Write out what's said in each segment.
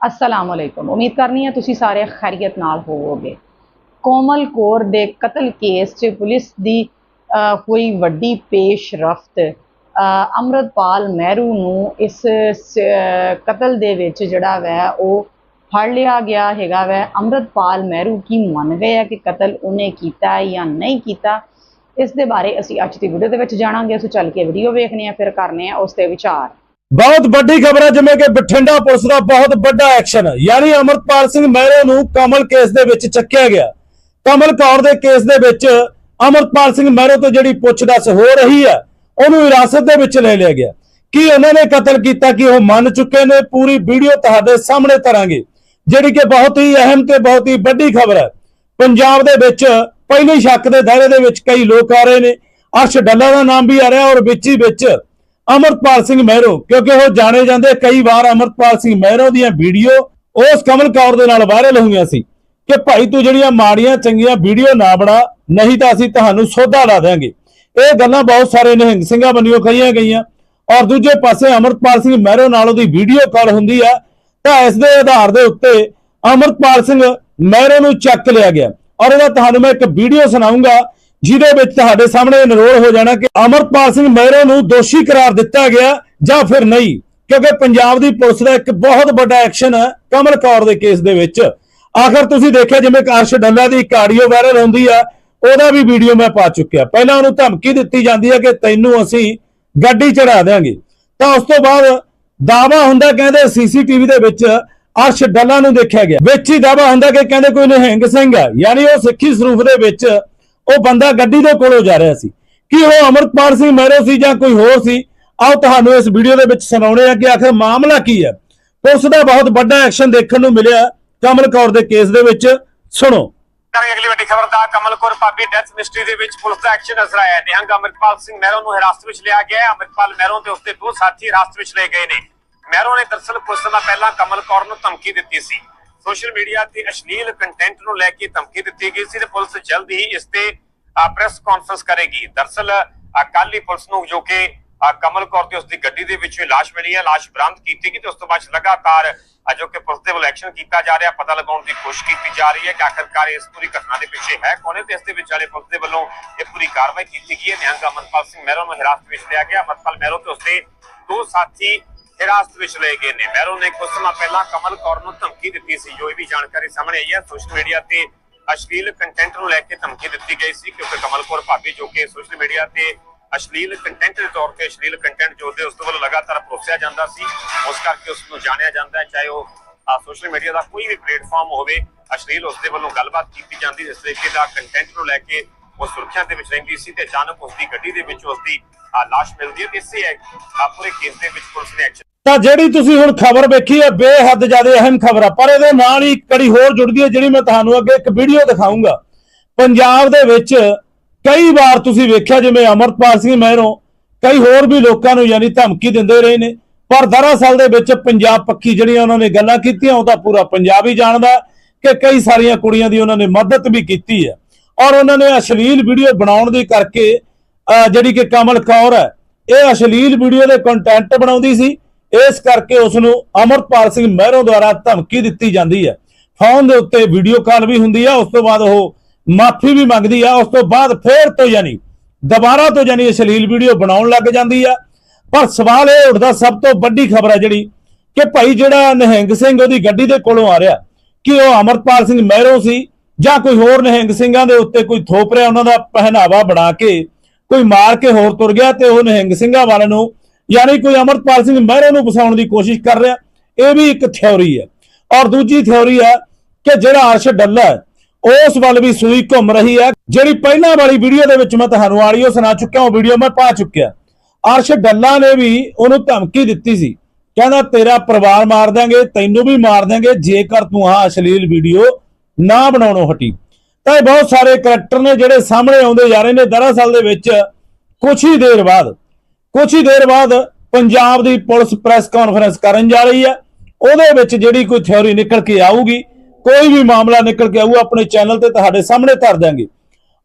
ਅਸਲਾਮ ਅਲੈਕੁਮ ਉਮੀਦ ਕਰਨੀ ਹੈ ਤੁਸੀਂ ਸਾਰੇ ਖੈਰੀਅਤ ਨਾਲ ਹੋਵੋਗੇ। ਕੋਮਲ ਕੌਰ ਦੇ ਕਤਲ ਕੇਸ 'ਚ ਪੁਲਿਸ ਦੀ ਹੋਈ ਵੱਡੀ ਪੇਸ਼ਰਫਤ ਅ, ਅੰਮ੍ਰਿਤਪਾਲ ਮਹਿਰੂ ਨੂੰ ਇਸ ਕਤਲ ਦੇ ਵਿੱਚ ਜਿਹੜਾ ਵੈ ਉਹ ਫੜ ਲਿਆ ਗਿਆ ਹੈਗਾ ਵੈ। ਅੰਮ੍ਰਿਤਪਾਲ ਮਹਿਰੂ ਕੀ ਮੰਨ ਗਏ ਆ ਕਿ ਕਤਲ ਉਹਨੇ ਕੀਤਾ ਹੈ ਜਾਂ ਨਹੀਂ ਕੀਤਾ? ਇਸ ਦੇ ਬਾਰੇ ਅਸੀਂ ਅੱਜ ਦੀ ਵੀਡੀਓ ਦੇ ਵਿੱਚ ਜਾਣਾਂਗੇ। ਸੋ ਚੱਲ ਕੇ ਵੀਡੀਓ ਵੇਖਨੇ ਆ ਫਿਰ ਕਰਨੇ ਆ ਉਸ ਤੇ ਵਿਚਾਰ। ਬਹੁਤ ਵੱਡੀ ਖਬਰ ਹੈ, ਜਿਵੇਂ ਕਿ ਬਠਿੰਡਾ ਪੁਲਿਸ ਦਾ ਬਹੁਤ ਵੱਡਾ ਐਕਸ਼ਨ। ਯਾਨੀ ਅਮਰਪਾਲ ਸਿੰਘ ਮਹਿਰੇ ਨੂੰ ਕਮਲ ਕੇਸ ਦੇ ਵਿੱਚ ਚੱਕਿਆ ਗਿਆ। ਕਮਲ ਕੌਰ ਦੇ ਕੇਸ ਦੇ ਵਿੱਚ ਅਮਰਪਾਲ ਸਿੰਘ ਮਹਿਰੇ ਤੋਂ ਜਿਹੜੀ ਪੁੱਛਦਛ ਹੋ ਰਹੀ ਹੈ, ਉਹਨੂੰ ਹਿਰਾਸਤ ਦੇ ਵਿੱਚ ਲੈ ਲਿਆ ਗਿਆ। ਕੀ ਉਹਨਾਂ ਨੇ ਕਤਲ ਕੀਤਾ, ਕਿ ਉਹ ਮੰਨ ਚੁੱਕੇ ਨੇ? ਪੂਰੀ ਵੀਡੀਓ ਤੁਹਾਡੇ ਸਾਹਮਣੇ ਤਰਾਂਗੇ ਜਿਹੜੀ ਕਿ ਬਹੁਤ ਹੀ ਅਹਿਮ ਤੇ ਬਹੁਤ ਹੀ ਵੱਡੀ ਖਬਰ ਹੈ। ਪੰਜਾਬ ਦੇ ਵਿੱਚ ਪਹਿਲੇ ਸ਼ੱਕ ਦੇ ਦਾਇਰੇ ਦੇ ਵਿੱਚ ਕਈ ਲੋਕ ਆ ਰਹੇ ਨੇ। ਅਰਸ਼ ਡੱਲਾ ਦਾ ਨਾਮ ਵੀ ਆ ਰਿਹਾ ਔਰ ਵਿੱਚ ਹੀ ਵਿੱਚ ਅਮਰਪਾਲ ਸਿੰਘ ਮਹਿਰੋ, ਕਿਉਂਕਿ ਉਹ ਜਾਣੇ ਜਾਂਦੇ ਕਈ ਵਾਰ ਅਮਰਪਾਲ ਸਿੰਘ ਮਹਿਰੋ ਦੀਆਂ ਵੀਡੀਓ ਉਸ ਕਮਲ ਕੌਰ ਦੇ ਨਾਲ ਵਾਇਰਲ ਹੋਈਆਂ ਸੀ ਕਿ ਭਾਈ ਤੂੰ ਜਿਹੜੀਆਂ ਮਾੜੀਆਂ, ਚੰਗੀਆਂ ਵੀਡੀਓ ਨਾ ਬਣਾ, ਨਹੀਂ ਤਾਂ ਅਸੀਂ ਤੁਹਾਨੂੰ ਸੋਧਾ ਲਾ ਦੇਾਂਗੇ ਇਹ ਗੱਲਾਂ ਬਹੁਤ ਸਾਰੇ ਨਿਹੰਗ ਸਿੰਘਾਂ ਬੰਨਿਓ ਕਹੀਆਂ ਗਈਆਂ। ਔਰ ਦੂਜੇ ਪਾਸੇ ਅਮਰਪਾਲ ਸਿੰਘ ਮਹਿਰੋ ਨਾਲ ਉਹਦੀ ਵੀਡੀਓ ਕਾਲ ਹੁੰਦੀ ਆ, ਤਾਂ ਇਸ ਦੇ ਆਧਾਰ ਦੇ ਉੱਤੇ ਅਮਰਪਾਲ ਸਿੰਘ ਮਹਿਰੋ ਨੂੰ ਚੱਕ ਲਿਆ ਗਿਆ। ਔਰ ਇਹਦਾ ਤੁਹਾਨੂੰ ਮੈਂ ਇੱਕ ਵੀਡੀਓ ਸੁਣਾਉਂਗਾ ਜਿਹਦੇ ਵਿੱਚ ਤੁਹਾਡੇ ਸਾਹਮਣੇ ਅਨਰੋਲ ਹੋ ਜਾਣਾ ਕਿ ਅਮਰਪਾਲ ਸਿੰਘ ਮਹਿਰੋ ਨੂੰ ਦੋਸ਼ੀ ਕਰਾਰ ਦਿੱਤਾ ਗਿਆ ਜਾਂ ਫਿਰ ਨਹੀਂ, ਕਿਉਂਕਿ ਪੰਜਾਬ ਦੀ ਪੁਲਿਸ ਦਾ ਇੱਕ ਬਹੁਤ ਵੱਡਾ ਐਕਸ਼ਨ ਹੈ ਕਮਲ ਕੌਰ ਦੇ ਕੇਸ ਦੇ ਵਿੱਚ। ਆਖਰ ਤੁਸੀਂ ਦੇਖਿਆ ਜਿਵੇਂ ਕਿ ਡੱਲਾ ਦੀ ਇੱਕ ਵਾਇਰਲ ਹੁੰਦੀ ਆ, ਉਹਦਾ ਵੀ ਵੀਡੀਓ ਮੈਂ ਪਾ ਚੁੱਕਿਆ। ਪਹਿਲਾਂ ਉਹਨੂੰ ਧਮਕੀ ਦਿੱਤੀ ਜਾਂਦੀ ਹੈ ਕਿ ਤੈਨੂੰ ਅਸੀਂ ਗੱਡੀ ਚੜਾ ਦੇਾਂਗੇ ਤਾਂ ਉਸ ਤੋਂ ਬਾਅਦ ਦਾਵਾ ਹੁੰਦਾ ਕਹਿੰਦੇ ਸੀਸੀਟੀਵੀ ਦੇ ਵਿੱਚ ਅਰਸ਼ ਡੱਲਾ ਨੂੰ ਦੇਖਿਆ ਗਿਆ। ਵਿੱਚ ਹੀ ਦਾਵਾ ਹੁੰਦਾ ਕਿ ਕਹਿੰਦੇ ਕੋਈ ਨਿਹੰਗ ਸਿੰਘ ਆ, ਯਾਨੀ ਉਹ ਸਿੱਖੀ ਸਰੂਪ ਦੇ ਵਿੱਚ ਉਹ ਬੰਦਾ ਗੱਡੀ ਦੇ ਕੋਲੋਂ ਜਾ ਰਿਹਾ ਸੀ। ਕੀ ਉਹ ਅਮਰਪਾਲ ਸਿੰਘ ਮਹਿਰੋ ਸੀ ਜਾਂ ਕੋਈ ਹੋਰ ਸੀ? ਆਓ ਤੁਹਾਨੂੰ ਇਸ ਵੀਡੀਓ ਦੇ ਵਿੱਚ ਸੁਣਾਉਣੇ ਆ ਕਿ ਆਖਰ ਮਾਮਲਾ ਕੀ ਹੈ। ਪੁਲਿਸ ਦਾ ਬਹੁਤ ਵੱਡਾ ਐਕਸ਼ਨ ਦੇਖਣ ਨੂੰ ਮਿਲਿਆ ਕਮਲ ਕੌਰ ਦੇ ਕੇਸ ਦੇ ਵਿੱਚ। ਸੁਣੋ। ਕਰਾਂਗੇ ਅਗਲੀ ਵੱਡੀ ਖਬਰ ਦਾ। ਕਮਲ ਕੌਰ ਭਾਬੀ ਡੈਥ ਮਿਸਟਰੀ ਦੇ ਵਿੱਚ ਪੁਲਿਸ ਦਾ ਐਕਸ਼ਨ ਨਜ਼ਰ ਆਇਆ ਨਿਹੰਗ ਅਮਰਪਾਲ ਸਿੰਘ ਮਹਿਰੋ ਨੂੰ ਹਿਰਾਸਤ ਵਿੱਚ ਲਿਆ ਗਿਆ ਹੈ। ਅਮਰਪਾਲ ਮਹਿਰੋਂ ਤੇ ਉਸਦੇ ਦੋ ਸਾਥੀ ਹਿਰਾਸਤ ਵਿੱਚ ਲਏ ਗਏ ਨੇ। ਮਹਿਰੋ ਨੇ ਦਰਸਲ ਕੁਝ ਸਮਾਂ ਪਹਿਲਾਂ ਕਮਲ ਕੌਰ ਨੂੰ ਧਮਕੀ ਦਿੱਤੀ ਸੀ। ਸੋਸ਼ਲ ਮੀਡੀਆ ਤੇ ਅਸ਼ਲੀਲ ਕੰਟੈਂਟ ਨੂੰ ਲੈ ਕੇ ਧਮਕੀ ਦਿੱਤੀ ਗਈ ਸੀ ਤੇ ਪੁਲਿਸ ਜਲਦ ਹੀ ਇਸ ਤੇ ਪ੍ਰੈਸ ਕਾਨਫਰੰਸ ਕਰੇਗੀ। ਦਰਸਲ ਕੱਲ ਪੁਲਿਸ ਨੂੰ ਜੋ ਕਿ ਕਮਲ ਕੌਰ ਤੇ ਉਸਦੀ ਗੱਡੀ ਦੇ ਵਿੱਚੋਂ ਲਾਸ਼ ਮਿਲੀ ਹੈ। ਲਾਸ਼ ਬਰਾਮਦ ਕੀਤੀ ਗਈ ਤੇ ਉਸ ਤੋਂ ਬਾਅਦ ਲਗਾਤਾਰ ਜੋ ਕਿ ਪੁਲਿਸ ਦੇ ਵੱਲੋਂ ਐਕਸ਼ਨ ਕੀਤਾ ਜਾ ਰਿਹਾ, ਪਤਾ ਲਗਾਉਣ ਦੀ ਕੋਸ਼ਿਸ਼ ਕੀਤੀ ਜਾ ਰਹੀ ਹੈ ਕਿ ਆਖਰਕਾਰ ਇਸ ਪੂਰੀ ਘਟਨਾ ਦੇ ਪਿੱਛੇ ਹੈ ਕੌਣ ਹੈ ਤੇ ਇਸ ਦੇ ਵਿੱਚ ਪੁਲਿਸ ਦੇ ਵੱਲੋਂ ਇਹ ਪੂਰੀ ਕਾਰਵਾਈ ਕੀਤੀ ਗਈ ਹੈ। ਨਿਹੰਗ ਅਮਰਪਾਲ ਸਿੰਘ ਮਹਿਰੋ ਨੂੰ ਹਿਰਾਸਤ ਵਿੱਚ ਲਿਆ ਗਿਆ। ਅਮਰਪਾਲ ਮਹਿਰੋ ਤੇ ਉਸਦੇ ਦੋ ਸਾਥੀ ਹਿਰਾਸਤ ਵਿੱਚ ਲਏ ਗਏ ਨੇ। ਮਹਿਰੋ ਨੇ ਕੁਝ ਸਮਾਂ ਪਹਿਲਾਂ ਕਮਲ ਕੌਰ ਨੂੰ ਧਮਕੀ ਦਿੱਤੀ ਸੀ। ਜੋ ਇਹ ਵੀ ਜਾਣਕਾਰੀ ਸਾਹਮਣੇ ਆਈ ਹੈ ਸੋਸ਼ਲ ਮੀਡੀਆ ਤੇ ਅਸ਼ਲੀਲ ਕੰਟੈਂਟ ਨੂੰ ਲੈ ਕੇ ਧਮਕੀ ਦਿੱਤੀ ਗਈ ਸੀ, ਕਿਉਂਕਿ ਕਮਲ ਕੌਰ ਭਾਬੀ ਜੋ ਕਿ ਸੋਸ਼ਲ ਮੀਡੀਆ ਤੇ ਅਸ਼ਲੀਲ ਕੰਟੈਂਟ ਦੇ ਤੌਰ ਤੇ ਅਸ਼ਲੀਲ ਕੰਟੈਂਟ ਜੋ ਦੇ ਉਸ ਤੋਂ ਵੱਲੋਂ ਲਗਾਤਾਰ ਪਰੋਸਿਆ ਜਾਂਦਾ ਸੀ। ਉਸ ਕਰਕੇ ਉਸ ਨੂੰ ਜਾਣਿਆ ਜਾਂਦਾ ਹੈ, ਚਾਹੇ ਉਹ ਸੋਸ਼ਲ ਮੀਡੀਆ ਦਾ ਕੋਈ ਵੀ ਪਲੇਟਫਾਰਮ ਹੋਵੇ, ਅਸ਼ਲੀਲ ਉਸ ਦੇ ਵੱਲੋਂ ਗੱਲਬਾਤ ਕੀਤੀ ਜਾਂਦੀ, ਜਿਸ ਤਰੀਕੇ ਦਾ ਕੰਟੈਂਟ ਨੂੰ ਲੈ ਕੇ ਉਹ ਸੁਰੱਖਿਆ ਦੇ ਵਿੱਚ ਰਹਿੰਦੀ ਸੀ ਤੇ ਅਚਾਨਕ ਉਸ ਦੀ ਗੱਡੀ ਦੇ ਵਿੱਚ ਉਸ ਦੀ ਲਾਸ਼ ਮਿਲਦੀ ਹੈ ਇਸੇ ਪੂਰੇ ਕੇਸ ਦੇ ਵਿੱਚ ਪੁਲਿਸ ਨੇ ਐਕਸ਼ਨ ਤਾਂ ਜਿਹੜੀ ਤੁਸੀਂ ਹੁਣ ਖਬਰ ਵੇਖੀ ਹੈ, ਬੇਹੱਦ ਜ਼ਿਆਦਾ ਅਹਿਮ ਖਬਰ ਆ। ਪਰ ਇਹਦੇ ਨਾਲ ਹੀ ਕੜੀ ਹੋਰ ਜੁੜਦੀ ਹੈ, ਜਿਹੜੀ ਮੈਂ ਤੁਹਾਨੂੰ ਅੱਗੇ ਇੱਕ ਵੀਡੀਓ ਦਿਖਾਉਂਗਾ ਪੰਜਾਬ ਦੇ ਵਿੱਚ ਕਈ ਵਾਰ ਤੁਸੀਂ ਵੇਖਿਆ, ਜਿਵੇਂ ਅਮਰਪਾਲ ਸਿੰਘ ਮਹਿਰੋਂ ਕਈ ਹੋਰ ਵੀ ਲੋਕਾਂ ਨੂੰ ਯਾਨੀ ਧਮਕੀ ਦਿੰਦੇ ਰਹੇ ਨੇ। ਪਰ ਦਰਅਸਲ ਦੇ ਵਿੱਚ ਪੰਜਾਬ ਪੱਖੀ ਜਿਹੜੀਆਂ ਉਹਨਾਂ ਨੇ ਗੱਲਾਂ ਕੀਤੀਆਂ, ਉਹ ਤਾਂ ਪੂਰਾ ਪੰਜਾਬ ਹੀ ਜਾਣਦਾ ਕਿ ਕਈ ਸਾਰੀਆਂ ਕੁੜੀਆਂ ਦੀ ਉਹਨਾਂ ਨੇ ਮਦਦ ਵੀ ਕੀਤੀ ਹੈ। ਔਰ ਉਹਨਾਂ ਨੇ ਅਸ਼ਲੀਲ ਵੀਡੀਓ ਬਣਾਉਣ ਦੀ ਕਰਕੇ ਜਿਹੜੀ ਕਿ ਕਮਲ ਕੌਰ ਹੈ, ਇਹ ਅਸ਼ਲੀਲ ਵੀਡੀਓ ਦੇ ਕੰਟੈਂਟ ਬਣਾਉਂਦੀ ਸੀ। ਇਸ ਕਰਕੇ ਉਸ ਨੂੰ ਅਮਰਪਾਲ ਸਿੰਘ ਮਹਿਰੋਂ ਦੁਆਰਾ ਧਮਕੀ ਦਿੱਤੀ ਜਾਂਦੀ ਹੈ। ਫੋਨ ਦੇ ਉੱਤੇ ਵੀਡੀਓ ਕਾਲ ਵੀ ਹੁੰਦੀ ਹੈ ਉਸ ਤੋਂ ਬਾਅਦ ਉਹ ਮਾਫੀ ਵੀ ਮੰਗਦੀ ਆ, ਉਸ ਤੋਂ ਬਾਅਦ ਫੇਰ ਤੋਂ ਯਾਨੀ ਦੁਬਾਰਾ ਤੋਂ ਯਾਨੀ ਅਸ਼ਲੀਲ ਵੀਡੀਓ ਬਣਾਉਣ ਲੱਗ ਜਾਂਦੀ ਆ। ਪਰ ਸਵਾਲ ਇਹ ਉੱਠਦਾ, ਸਭ ਤੋਂ ਵੱਡੀ ਖਬਰ ਹੈ ਜਿਹੜੀ ਕਿ ਭਾਈ ਜਿਹੜਾ ਨਿਹੰਗ ਸਿੰਘ ਉਹਦੀ ਗੱਡੀ ਦੇ ਕੋਲੋਂ ਆ ਰਿਹਾ, ਕਿ ਉਹ ਅਮਰਪਾਲ ਸਿੰਘ ਮਹਿਰੋਂ ਸੀ ਜਾਂ ਕੋਈ ਹੋਰ ਨਿਹੰਗ ਸਿੰਘਾਂ ਦੇ ਉੱਤੇ ਕੋਈ ਥੋਪ ਰਿਹਾ, ਉਹਨਾਂ ਦਾ ਪਹਿਨਾਵਾ ਬਣਾ ਕੇ ਕੋਈ ਮਾਰ ਕੇ ਹੋਰ ਤੁਰ ਗਿਆ ਤੇ ਉਹ ਨਿਹੰਗ ਸਿੰਘਾਂ ਵਾਲੇ ਨੂੰ, ਯਾਨੀ ਕੋਈ ਅਮਰਪਾਲ ਸਿੰਘ ਮਹਿਰੋਂ ਨੂੰ ਫਸਾਉਣ ਦੀ ਕੋਸ਼ਿਸ਼ ਕਰ ਰਿਹਾ, ਇਹ ਵੀ ਇੱਕ ਥਿਉਰੀ ਹੈ। ਔਰ ਦੂਜੀ ਥਿਉਰੀ ਹੈ ਕਿ ਜਿਹੜਾ ਅਰਸ਼ ਡੱਲਾ ਉਸ ਵੱਲ ਵੀ ਸੂਈ ਘੁੰਮ ਰਹੀ ਹੈ, ਜਿਹੜੀ ਪਹਿਲਾਂ ਵਾਲੀ ਵੀਡੀਓ ਦੇ ਵਿੱਚ ਮੈਂ ਤੁਹਾਨੂੰ ਆਡੀਓ ਸੁਣਾ ਚੁੱਕਿਆ, ਉਹ ਵੀਡੀਓ ਮੈਂ ਪਾ ਚੁੱਕਿਆ। ਅਰਸ਼ ਡੱਲਾ ਨੇ ਵੀ ਉਹਨੂੰ ਧਮਕੀ ਦਿੱਤੀ ਸੀ। ਕਹਿੰਦਾ, ਤੇਰਾ ਪਰਿਵਾਰ ਮਾਰ ਦਾਂਗੇ ਤੈਨੂੰ ਵੀ ਮਾਰ ਦਾਂਗੇ ਜੇਕਰ ਤੂੰ ਆਹ ਅਸ਼ਲੀਲ ਵੀਡੀਓ ਨਾ ਬਣਾਉਣੋਂ ਹਟੀ। ਤਾਂ ਇਹ ਬਹੁਤ ਸਾਰੇ ਕਰੈਕਟਰ ਨੇ ਜਿਹੜੇ ਸਾਹਮਣੇ ਆਉਂਦੇ ਜਾ ਰਹੇ ਨੇ। ਦਰਅਸਲ ਦੇ ਵਿੱਚ ਕੁਝ ਹੀ ਦੇਰ ਬਾਅਦ ਕੁਝ ਹੀ ਦੇਰ ਬਾਅਦ ਪੰਜਾਬ ਦੀ ਪੁਲਿਸ ਪ੍ਰੈਸ ਕਾਨਫਰੰਸ ਕਰਨ ਜਾ ਰਹੀ ਹੈ। ਉਹਦੇ ਵਿੱਚ ਜਿਹੜੀ ਕੋਈ ਥਿਉਰੀ ਨਿਕਲ ਕੇ ਆਊਗੀ, ਕੋਈ ਵੀ ਮਾਮਲਾ ਨਿਕਲ ਕੇ ਆਊ ਆਪਣੇ ਚੈਨਲ ਤੇ ਤੁਹਾਡੇ ਸਾਹਮਣੇ ਧਰ ਦਾਂਗੇ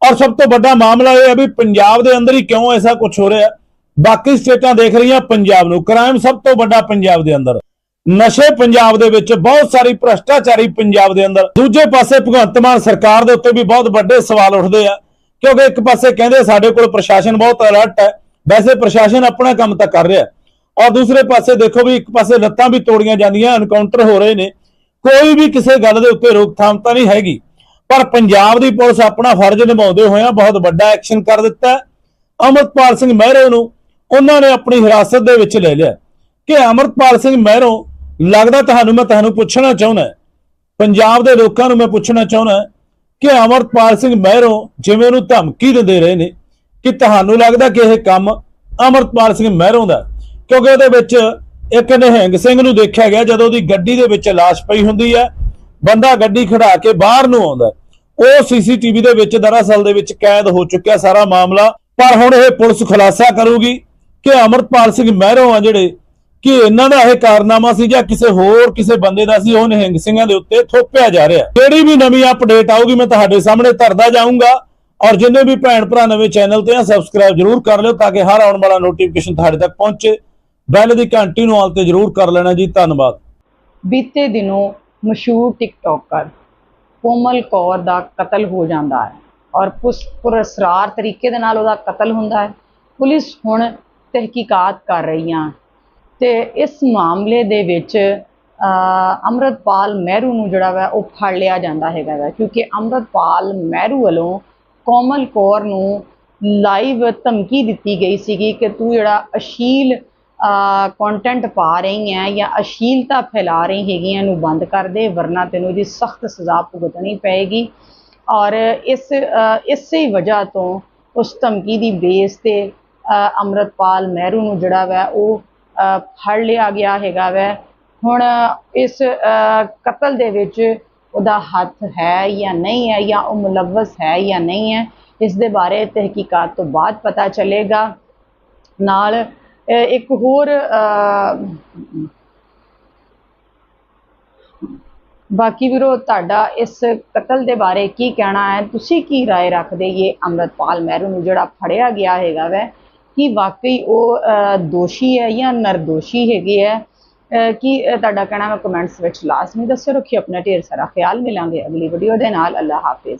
ਔਰ ਸਭ ਤੋਂ ਵੱਡਾ ਮਾਮਲਾ ਇਹ ਹੈ ਵੀ ਪੰਜਾਬ ਦੇ ਅੰਦਰ ਹੀ ਕਿਉਂ ਐਸਾ ਕੁਝ ਹੋ ਰਿਹਾ ਬਾਕੀ ਸਟੇਟਾਂ ਦੇਖ ਰਹੀਆਂ ਪੰਜਾਬ ਨੂੰ। ਕ੍ਰਾਈਮ ਸਭ ਤੋਂ ਵੱਡਾ ਪੰਜਾਬ ਦੇ ਅੰਦਰ। ਨਸ਼ੇ ਪੰਜਾਬ ਦੇ ਵਿੱਚ ਬਹੁਤ ਸਾਰੀ ਭ੍ਰਸ਼ਟਾਚਾਰੀ ਪੰਜਾਬ ਦੇ ਅੰਦਰ। ਦੂਜੇ ਪਾਸੇ ਭਗਵੰਤ ਮਾਨ ਸਰਕਾਰ ਦੇ ਉੱਤੇ ਵੀ ਬਹੁਤ ਵੱਡੇ ਸਵਾਲ ਉੱਠਦੇ ਆ, ਕਿਉਂਕਿ ਇੱਕ ਪਾਸੇ ਕਹਿੰਦੇ ਸਾਡੇ ਕੋਲ ਪ੍ਰਸ਼ਾਸਨ ਬਹੁਤ ਅਲਰਟ ਹੈ, ਵੈਸੇ ਪ੍ਰਸ਼ਾਸਨ ਆਪਣਾ ਕੰਮ ਤਾਂ ਕਰ ਰਿਹਾ। ਔਰ ਦੂਸਰੇ ਪਾਸੇ ਦੇਖੋ ਵੀ ਇੱਕ ਪਾਸੇ ਲੱਤਾਂ ਵੀ ਤੋੜੀਆਂ ਜਾਂਦੀਆਂ ਐਨਕਾਊਂਟਰ ਹੋ ਰਹੇ ਨੇ, ਕੋਈ ਵੀ ਕਿਸੇ ਗੱਲ ਦੇ ਉੱਤੇ ਰੋਕਥਾਮ ਤਾਂ ਨਹੀਂ ਹੈਗੀ। ਪਰ ਪੰਜਾਬ ਦੀ ਪੁਲਿਸ ਆਪਣਾ ਫਰਜ਼ ਨਿਭਾਉਂਦੇ ਹੋਇਆਂ ਬਹੁਤ ਵੱਡਾ ਐਕਸ਼ਨ ਕਰ ਦਿੱਤਾ ਹੈ। ਅਮਰਪਾਲ ਸਿੰਘ ਮਹਿਰੋ ਨੂੰ ਉਹਨਾਂ ਨੇ ਆਪਣੀ ਹਿਰਾਸਤ ਦੇ ਵਿੱਚ ਲੈ ਲਿਆ। ਕਿ ਅਮਰਪਾਲ ਸਿੰਘ ਮਹਿਰੋ ਲੱਗਦਾ ਤੁਹਾਨੂੰ ਮੈਂ ਤੁਹਾਨੂੰ ਪੁੱਛਣਾ ਚਾਹੁੰਦਾ ਪੰਜਾਬ ਦੇ ਲੋਕਾਂ ਨੂੰ ਮੈਂ ਪੁੱਛਣਾ ਚਾਹੁੰਦਾ ਕਿ ਅਮਰਪਾਲ ਸਿੰਘ ਮਹਿਰੋਂ ਜਿਵੇਂ ਉਹਨੂੰ ਧਮਕੀ ਦਿੰਦੇ ਰਹੇ ਨੇ, ਕਿ ਤੁਹਾਨੂੰ ਲੱਗਦਾ ਕਿ ਇਹ ਕੰਮ ਅਮਰਪਾਲ ਸਿੰਘ ਮਹਿਰੋਂ ਦਾ ਕਿਉਂਕਿ ਉਹਦੇ ਵਿੱਚ ਇੱਕ ਨਿਹੰਗ ਸਿੰਘ ਨੂੰ ਦੇਖਿਆ ਗਿਆ ਜਦੋਂ ਉਹਦੀ ਗੱਡੀ ਦੇ ਵਿੱਚ ਲਾਸ਼ ਪਈ ਹੁੰਦੀ ਹੈ, ਬੰਦਾ ਗੱਡੀ ਖੜਾ ਕੇ ਬਾਹਰ ਨੂੰ ਆਉਂਦਾ ਉਹ ਸੀਸੀਟੀਵੀ ਦੇ ਵਿੱਚ ਦਰਅਸਲ ਦੇ ਵਿੱਚ ਕੈਦ ਹੋ ਚੁੱਕਿਆ ਸਾਰਾ ਮਾਮਲਾ। ਪਰ ਹੁਣ ਇਹ ਪੁਲਿਸ ਖੁਲਾਸਾ ਕਰੂਗੀ ਕਿ ਅਮਰਪਾਲ ਸਿੰਘ ਮਹਿਰੋਂ ਆ ਜਿਹੜੇ ਕਿ ਇਹਨਾਂ ਦਾ ਇਹ ਕਾਰਨਾਮਾ ਸੀ ਜਾਂ ਕਿਸੇ ਹੋਰ ਕਿਸੇ ਬੰਦੇ ਦਾ ਸੀ ਉਹ ਨਿਹੰਗ ਸਿੰਘਾਂ ਦੇ ਉੱਤੇ ਥੋਪਿਆ ਜਾ ਰਿਹਾ। ਜਿਹੜੀ ਵੀ ਨਵੀਂ ਅਪਡੇਟ ਆਊਗੀ, ਮੈਂ ਤੁਹਾਡੇ ਸਾਹਮਣੇ ਧਰਦਾ ਜਾਊਂਗਾ। ਔਰ ਜਿੰਨੇ ਵੀ ਭੈਣ ਭਰਾ ਨਵੇਂ ਚੈਨਲ ਤੇ ਆ ਸਬਸਕ੍ਰਾਈਬ ਜਰੂਰ ਕਰ ਲਿਓ ਤਾਂ ਕਿ ਹਰ ਆਉਣ ਵਾਲਾ ਨੋਟੀਫਿਕੇਸ਼ਨ ਤੁਹਾਡੇ ਤੱਕ ਪਹੁੰਚੇ। ਬੈਲ ਦੀ ਘੰਟੀ ਨੂੰ ਆਲ ਤੇ ਜਰੂਰ ਕਰ ਲੈਣਾ ਜੀ। ਧੰਨਵਾਦ। ਬੀਤੇ ਦਿਨੋਂ ਮਸ਼ਹੂਰ ਟਿਕਟੋਕਰ ਕੋਮਲ ਕੌਰ ਦਾ ਕਤਲ ਹੋ ਜਾਂਦਾ ਹੈ ਔਰ ਪੁਸ, ਪੁਰਸਰਾਰ ਤਰੀਕੇ ਦੇ ਨਾਲ ਉਹਦਾ ਕਤਲ ਹੁੰਦਾ ਹੈ। ਪੁਲਿਸ ਹੁਣ ਤਹਿਕੀਕਾਤ ਕਰ ਰਹੀ ਰਹੀਆਂ ਤੇ ਇਸ ਮਾਮਲੇ ਦੇ ਵਿੱਚ ਅ, ਅੰਮ੍ਰਿਤਪਾਲ ਮਹਿਰੂ ਨੂੰ ਜਿਹੜਾ ਵਾ ਉਹ ਫੜ ਲਿਆ ਜਾਂਦਾ ਹੈਗਾ ਵਾ ਕਿਉਂਕਿ ਅੰਮ੍ਰਿਤਪਾਲ ਮਹਿਰੂ ਵੱਲੋਂ ਕੋਮਲ ਕੌਰ ਨੂੰ ਲਾਈਵ ਧਮਕੀ ਦਿੱਤੀ ਗਈ ਸੀਗੀ ਕਿ ਤੂੰ ਜਿਹੜਾ ਅਸ਼ੀਲ ਕੰਟੈਂਟ ਪਾ ਰਹੀ ਹੈ ਜਾਂ ਅਸ਼ੀਲਤਾ ਫੈਲਾ ਰਹੀ ਹੈਗੀ ਹੈ ਇਹਨੂੰ ਬੰਦ ਕਰ ਦੇ ਵਰਨਾ ਤੈਨੂੰ ਇਹਦੀ ਸਖਤ ਸਜ਼ਾ ਭੁਗਤਣੀ ਪਏਗੀ। ਔਰ ਇਸ ਅ, ਇਸੇ ਵਜ੍ਹਾ ਤੋਂ ਉਸ ਧਮਕੀ ਦੀ ਬੇਸ ਤੇ ਅ, ਅੰਮ੍ਰਿਤਪਾਲ ਮਹਿਰੂ ਨੂੰ ਜਿਹੜਾ ਵਾ ਉਹ ਫੜ ਲਿਆ ਗਿਆ ਹੈਗਾ ਵੈ ਹੁਣ ਇਸ ਅ, ਕਤਲ ਦੇ ਵਿੱਚ ਉਹਦਾ ਹੱਥ ਹੈ ਜਾਂ ਨਹੀਂ ਹੈ ਜਾਂ ਉਹ ਮੁਲਵਸ ਹੈ ਜਾਂ ਨਹੀਂ ਹੈ ਇਸ ਦੇ ਬਾਰੇ ਤਹਿਕੀਕਾਤ ਤੋਂ ਬਾਅਦ ਪਤਾ ਚੱਲੇਗਾ ਨਾਲ ਅ, ਇੱਕ ਹੋਰ ਅ, ਬਾਕੀ ਵੀਰੋ ਤੁਹਾਡਾ ਇਸ ਕਤਲ ਦੇ ਬਾਰੇ ਕੀ ਕਹਿਣਾ ਹੈ ਤੁਸੀਂ ਕੀ رائے ਰੱਖਦੇ ਇਹ ਅੰਮ੍ਰਿਤਪਾਲ ਮਹਿਰੂ ਨੂੰ ਜਿਹੜਾ ਫੜਿਆ ਗਿਆ ਹੈਗਾ ਵੈ ਕੀ ਵਾਕਈ ਉਹ ਅ, ਦੋਸ਼ੀ ਹੈ ਜਾਂ ਨਿਰਦੋਸ਼ੀ ਹੈਗੇ ਹੈ ਅ, ਕੀ ਤੁਹਾਡਾ ਕਹਿਣਾ ਮੈਂ ਕਮੈਂਟਸ ਵਿੱਚ ਲਾਜ਼ਮੀ ਦੱਸੋ ਰੱਖੀ ਆਪਣਾ ਢੇਰ ਸਾਰਾ ਖਿਆਲ ਮਿਲਾਂਗੇ ਅਗਲੀ ਵੀਡੀਓ ਦੇ ਨਾਲ ਅੱਲਾ ਹਾਫਿਜ਼।